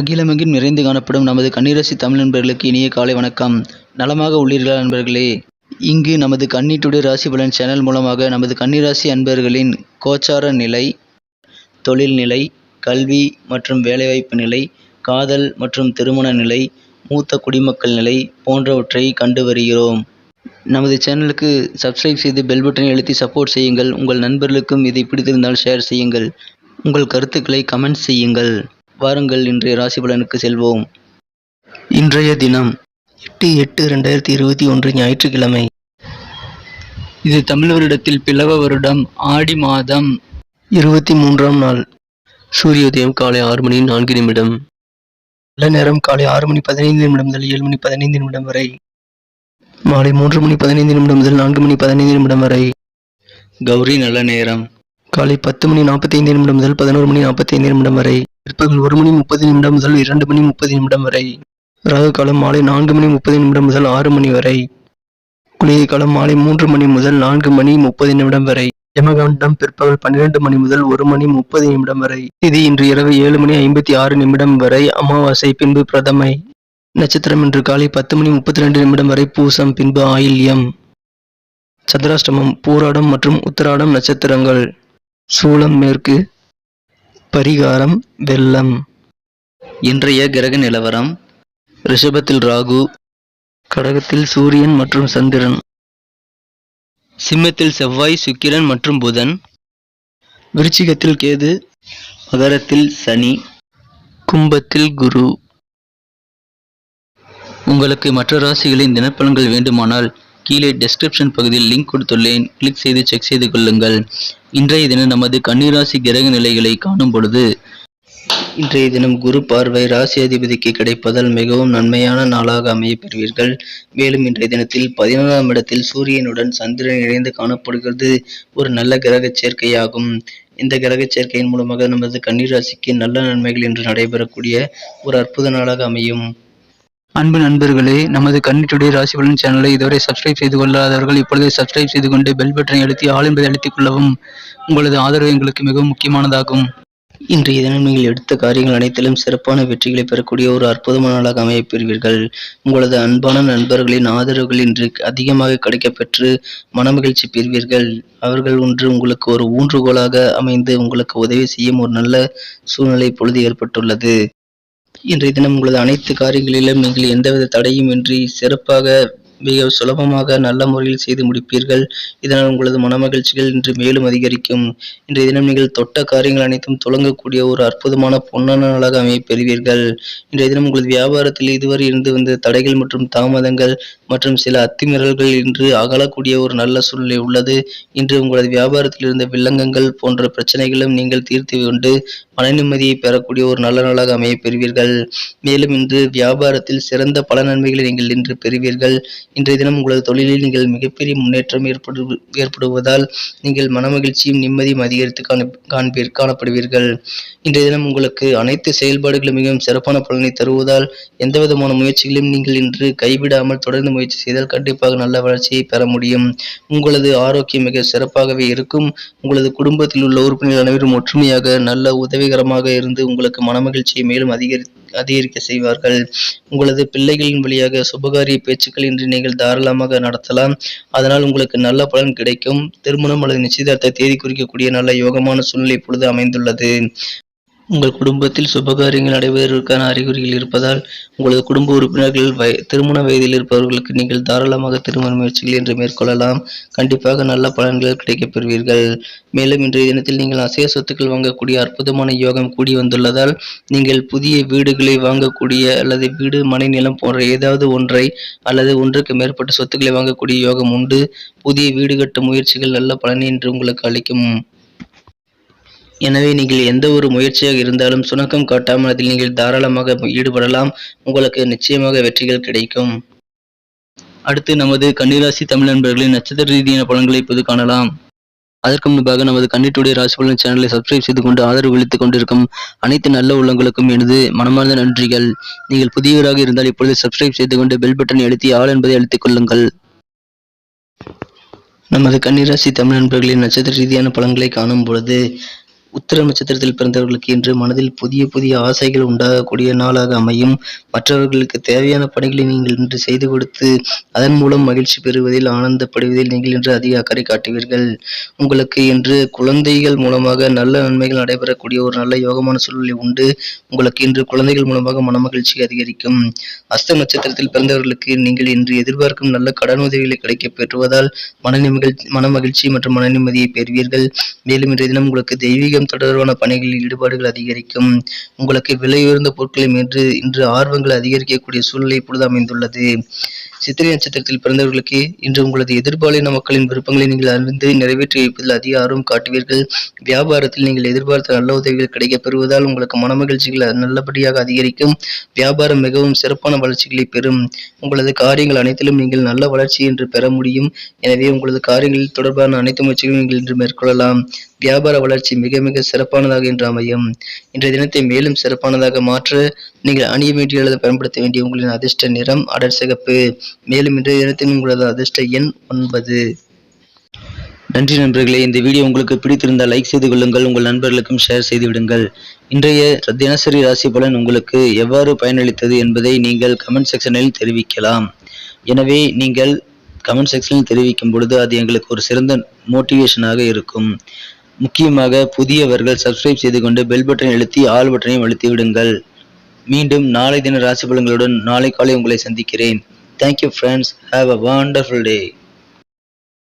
அகிலமெங்கும் நிறைந்து காணப்படும் நமது கண்ணீரசி தமிழ் நண்பர்களுக்கு இனிய காலை வணக்கம். நலமாக உள்ளீர்களா நண்பர்களே? இங்கு நமது கண்ணீட்டுடைய டுடே ராசி பலன் சேனல் மூலமாக நமது கன்னிராசி அன்பர்களின் கோச்சார நிலை தொழில் நிலை கல்வி மற்றும் வேலைவாய்ப்பு நிலை காதல் மற்றும் திருமண நிலை மூத்த குடிமக்கள் நிலை போன்றவற்றை கண்டு வருகிறோம். நமது சேனலுக்கு சப்ஸ்கிரைப் செய்து பெல் பட்டனை அழுத்தி சப்போர்ட் செய்யுங்கள். உங்கள் நண்பர்களுக்கும் இதை பிடித்திருந்தால் ஷேர் செய்யுங்கள். உங்கள் கருத்துக்களை கமெண்ட் செய்யுங்கள். வாருங்கள் இன்றைய ராசி பலனுக்கு செல்வோம். இன்றைய தினம் எட்டு எட்டு ரெண்டாயிரத்தி இருபத்தி ஒன்று ஞாயிற்றுக்கிழமை. இது தமிழ் வருடத்தில் பிளவ வருடம் ஆடி மாதம் இருபத்தி மூன்றாம் நாள். சூரியோதயம் காலை ஆறு மணி நான்கு நிமிடம். நல்ல நேரம் காலை ஆறு மணி பதினைந்து நிமிடம் முதல் ஏழு மணி பதினைந்து நிமிடம் வரை. மாலை மூன்று மணி பதினைந்து நிமிடம் முதல் நான்கு மணி பதினைந்து நிமிடம் வரை. கௌரி நல்ல நேரம். காலை பத்து மணி நாற்பத்தைந்து நிமிடம் முதல் பதினோரு மணி நாற்பத்தைந்து நிமிடம் வரை. பிற்பகல் ஒரு மணி முப்பது நிமிடம் முதல் இரண்டு மணி முப்பது நிமிடம் வரை. ராகு காலம் மாலை நான்கு மணி முப்பது நிமிடம் முதல் ஆறு மணி வரை. குளிகை காலம் மாலை மூன்று மணி முதல் நான்கு மணி முப்பது நிமிடம் வரை. யமகண்டம் பிற்பகல் பன்னிரண்டு மணி முதல் ஒரு மணி முப்பது நிமிடம் வரை. இது இன்று இரவு ஏழு மணி ஐம்பத்தி ஆறு நிமிடம் வரை அமாவாசை பின்பு பிரதமை. நட்சத்திரம் இன்று காலை பத்து மணி முப்பத்தி ரெண்டு நிமிடம் வரை பூசம் பின்பு ஆயில்யம். சந்திராஷ்டமம் பூராடம் மற்றும் உத்தராடம் நட்சத்திரங்கள். சூலம் மேற்கு. பரிகாரம் வெள்ளம். இன்றைய கிரக நிலவரம் ரிஷபத்தில் ராகு கடகத்தில் சூரியன் மற்றும் சந்திரன் சிம்மத்தில் செவ்வாய் சுக்கிரன் மற்றும் புதன் விருச்சிகத்தில் கேது மகரத்தில் சனி கும்பத்தில் குரு. உங்களுக்கு மற்ற ராசிகளின் தினப்பலன்கள் வேண்டுமானால் கீழே டெஸ்கிரிப்ஷன் பகுதியில் லிங்க் கொடுத்துள்ளேன். கிளிக் செய்து செக் செய்து கொள்ளுங்கள். இன்றைய தினம் நமது கன்னிராசி கிரக நிலைகளை காணும் பொழுது இன்றைய தினம் குரு பார்வை ராசி அதிபதிக்கு கிடைப்பதால் மிகவும் நன்மையான நாளாக அமைய பெறுவீர்கள். மேலும் இன்றைய தினத்தில் பதினோராம் இடத்தில் சூரியனுடன் சந்திரன் இணைந்து காணப்படுகிறது. ஒரு நல்ல கிரக சேர்க்கையாகும். இந்த கிரக சேர்க்கையின் மூலமாக நமது கன்னிராசிக்கு நல்ல நன்மைகள் இன்று நடைபெறக்கூடிய ஒரு அற்புத நாளாக அமையும். அன்பு நண்பர்களே நமது கண்ணீட்டுடைய ராசி பலன் சேனலை இதுவரை சப்ஸ்கிரைப் செய்து கொள்ளாதவர்கள் இப்பொழுதே சப்ஸ்கிரைப் செய்து கொண்டு பெல் பட்டனை அழுத்தி ஆள் என்பதை அழுத்திக் கொள்ளவும் உங்களது ஆதரவு எங்களுக்கு மிகவும் முக்கியமானதாகும். இன்றைய தினம் நீங்கள் எடுத்த காரியங்கள் அனைத்திலும் சிறப்பான வெற்றிகளை பெறக்கூடிய ஒரு அற்புதமான நாளாக அமையப் பெறுவீர்கள் உங்களது அன்பான நண்பர்களின் ஆதரவுகள் இன்று அதிகமாக கிடைக்கப்பெற்று மனமகிழ்ச்சி பெறுவீர்கள். அவர்கள் ஒன்று உங்களுக்கு ஒரு ஊன்றுகோலாக அமைந்து உங்களுக்கு உதவி செய்யும் ஒரு நல்ல சூழ்நிலை பொழுது ஏற்பட்டுள்ளது. இன்றைய தினம் உங்களது அனைத்து காரியங்களிலும் நீங்கள் எந்தவித தடையும் இன்றி சிறப்பாக மிக சுலபமாக நல்ல முறையில் செய்து முடிப்பீர்கள். இதனால் உங்களது மனமகிழ்ச்சிகள் இன்று மேலும் அதிகரிக்கும். இன்றைய தினம் நீங்கள் தொட்ட காரியங்கள் அனைத்தும் தொடங்கக்கூடிய ஒரு அற்புதமான பொன்னான நாளாக அமைய பெறுவீர்கள். இன்றைய தினம் உங்களது வியாபாரத்தில் இதுவரை இருந்து வந்த தடைகள் மற்றும் தாமதங்கள் மற்றும் சில அத்துமீறல்கள் இன்று அகலக்கூடிய ஒரு நல்ல சூழ்நிலை உள்ளது. இன்று உங்களது வியாபாரத்தில் இருந்த வில்லங்கங்கள் போன்ற பிரச்சனைகளும் நீங்கள் தீர்த்து கொண்டு மன நிம்மதியை பெறக்கூடிய ஒரு நல்ல நாளாக அமைய பெறுவீர்கள். மேலும் இன்று வியாபாரத்தில் சிறந்த பல நன்மைகளை நீங்கள் இன்று பெறுவீர்கள். இன்றைய தினம் உங்களது தொழிலில் நீங்கள் மிகப்பெரிய முன்னேற்றம் ஏற்படு ஏற்படுவதால் நீங்கள் மனமகிழ்ச்சியும் நிம்மதியும் அதிகரித்து காண காண்பீர் காணப்படுவீர்கள். இன்றைய தினம் உங்களுக்கு அனைத்து செயல்பாடுகளும் மிகவும் சிறப்பான பலனை தருவதால் எந்த விதமான முயற்சிகளையும் நீங்கள் இன்று கைவிடாமல் தொடர்ந்து முயற்சி செய்தால் கண்டிப்பாக நல்ல வளர்ச்சியை பெற முடியும். உங்களது ஆரோக்கியம் மிக சிறப்பாகவே இருக்கும். உங்களது குடும்பத்தில் உள்ள உறுப்பினர்கள் அனைவரும் ஒற்றுமையாக நல்ல உதவி உதவிகரமாக இருந்து உங்களுக்கு மனமகிழ்ச்சியை மேலும் அதிகரி அதிகரிக்க செய்வார்கள். உங்களது பிள்ளைகளின் வழியாக சுபகாரிய பேச்சுக்கள் இன்று நீங்கள் தாராளமாக நடத்தலாம். அதனால் உங்களுக்கு நல்ல பலன் கிடைக்கும். திருமணம் அல்லது நிச்சயதார்த்த தேதி குறிக்கக்கூடிய நல்ல யோகமான சூழ்நிலை இப்பொழுது அமைந்துள்ளது. உங்கள் குடும்பத்தில் சுபகாரியங்கள் நடைபெறுவதற்கான அறிகுறிகள் இருப்பதால் உங்களது குடும்ப உறுப்பினர்கள் வய திருமண வயதில் இருப்பவர்களுக்கு நீங்கள் தாராளமாக திருமண முயற்சிகள் என்று மேற்கொள்ளலாம். கண்டிப்பாக நல்ல பலன்கள் கிடைக்கப் பெறுவீர்கள் மேலும் இன்றைய தினத்தில் நீங்கள் அசைய சொத்துக்கள் வாங்கக்கூடிய அற்புதமான யோகம் கூடி வந்துள்ளதால் நீங்கள் புதிய வீடுகளை வாங்கக்கூடிய அல்லது வீடு மனை நிலம் போன்ற ஏதாவது ஒன்றை அல்லது ஒன்றுக்கு மேற்பட்ட சொத்துக்களை வாங்கக்கூடிய யோகம் உண்டு. புதிய வீடு கட்டும் முயற்சிகள் நல்ல பலனை இன்று உங்களுக்கு அளிக்கும். எனவே நீங்கள் எந்த ஒரு முயற்சியாக இருந்தாலும் சுணக்கம் காட்டாமல் அதில் நீங்கள் தாராளமாக ஈடுபடலாம். உங்களுக்கு நிச்சயமாக வெற்றிகள் கிடைக்கும். அடுத்து நமது கன்னிராசி தமிழ் நண்பர்களின் நட்சத்திர ரீதியான பலன்களை இப்போது காணலாம். அதற்கு முன்பாக நமது கன்னிட்டுடைய ராசி பலன் சேனலை சப்ஸ்கிரைப் செய்து கொண்டு ஆதரவு அளித்துக் கொண்டிருக்கும் அனைத்து நல்ல உள்ளங்களுக்கும் எனது மனமார்ந்த நன்றிகள். நீங்கள் புதியவராக இருந்தால் இப்பொழுது சப்ஸ்கிரைப் செய்து கொண்டு பெல் பட்டனை அழுத்தி ஆள் என்பதை அழுத்திக் கொள்ளுங்கள். நமது கன்னிராசி தமிழ் நண்பர்களின் நட்சத்திர ரீதியான பலன்களை காணும் பொழுது உத்திர நட்சத்திரத்தில் பிறந்தவர்களுக்கு இன்று மனதில் புதிய புதிய ஆசைகள் உண்டாகக்கூடிய நாளாக அமையும். மற்றவர்களுக்கு தேவையான பணிகளை நீங்கள் இன்று செய்து கொடுத்து அதன் மூலம் மகிழ்ச்சி பெறுவதில் ஆனந்தப்படுவதில் நீங்கள் இன்று அதிக அக்கறை காட்டுவீர்கள். உங்களுக்கு இன்று குழந்தைகள் மூலமாக நல்ல நன்மைகள் நடைபெறக்கூடிய ஒரு நல்ல யோகமான சூழ்நிலை உண்டு. உங்களுக்கு இன்று குழந்தைகள் மூலமாக மனமகிழ்ச்சி அதிகரிக்கும். அஸ்த நட்சத்திரத்தில் பிறந்தவர்களுக்கு நீங்கள் இன்று எதிர்பார்க்கும் நல்ல கடன் உதவிகளை கிடைக்கப் பெறுவதால் மன நிமகிழ்ச்சி மன மகிழ்ச்சி மற்றும் மன நிம்மதியை பெறுவீர்கள். மேலும் இன்றைய தினம் உங்களுக்கு தெய்வீகம் தொடர்பான பணிகளில் ஈடுபாடுகள் அதிகரிக்கும். உங்களுக்கு விலையுயர்ந்த பொருட்களை இன்று இன்று ஆர்வங்கள் அதிகரிக்கக்கூடிய சூழ்நிலை இப்பொழுது அமைந்துள்ளது. சித்திரை நட்சத்திரத்தில் பிறந்தவர்களுக்கு இன்று உங்களது எதிர்பாலின மக்களின் விருப்பங்களை நீங்கள் அறிந்து நிறைவேற்றி வைப்பதில் அதிக ஆர்வம் காட்டுவீர்கள். வியாபாரத்தில் நீங்கள் எதிர்பார்த்த நல்ல உதவிகள் கிடைக்கப் பெறுவதால் உங்களுக்கு மன மகிழ்ச்சிகள் நல்லபடியாக அதிகரிக்கும். வியாபாரம் மிகவும் சிறப்பான வளர்ச்சிகளை பெறும். உங்களது காரியங்கள் அனைத்திலும் நீங்கள் நல்ல வளர்ச்சி என்று பெற முடியும். எனவே உங்களது காரியங்களில் தொடர்பான அனைத்து முயற்சிகளும் நீங்கள் இன்று மேற்கொள்ளலாம். வியாபார வளர்ச்சி மிக மிக சிறப்பானதாக இன்று அமையும். இன்றைய தினத்தை மேலும் சிறப்பானதாக மாற்ற நீங்கள் அணிய வேண்டிய அல்லது பயன்படுத்த வேண்டிய உங்களின் அதிர்ஷ்ட நிறம் அடர் சிகப்பு. மேலும் இன்றைய தினத்தின் உங்களது அதிர்ஷ்ட எண் ஒன்பது. நன்றி நண்பர்களே இந்த வீடியோ உங்களுக்கு பிடித்திருந்தால் லைக் செய்து கொள்ளுங்கள் உங்கள் நண்பர்களுக்கும் ஷேர் செய்து விடுங்கள். இன்றைய தினசரி ராசி பலன் உங்களுக்கு எவ்வாறு பயனளித்தது என்பதை நீங்கள் கமெண்ட் செக்ஷனில் தெரிவிக்கலாம். எனவே நீங்கள் கமெண்ட் செக்ஷனில் தெரிவிக்கும் பொழுது அது எங்களுக்கு ஒரு சிறந்த மோட்டிவேஷனாக இருக்கும். முக்கியமாக புதியவர்கள் சப்ஸ்கிரைப் செய்து கொண்டு பெல் பட்டனை அழுத்தி ஆல் பட்டனையும் அழுத்தி விடுங்கள். மீண்டும் நாளை தின ராசி பலன்களுடன் நாளை காலை உங்களை சந்திக்கிறேன். Thank you friends have a wonderful day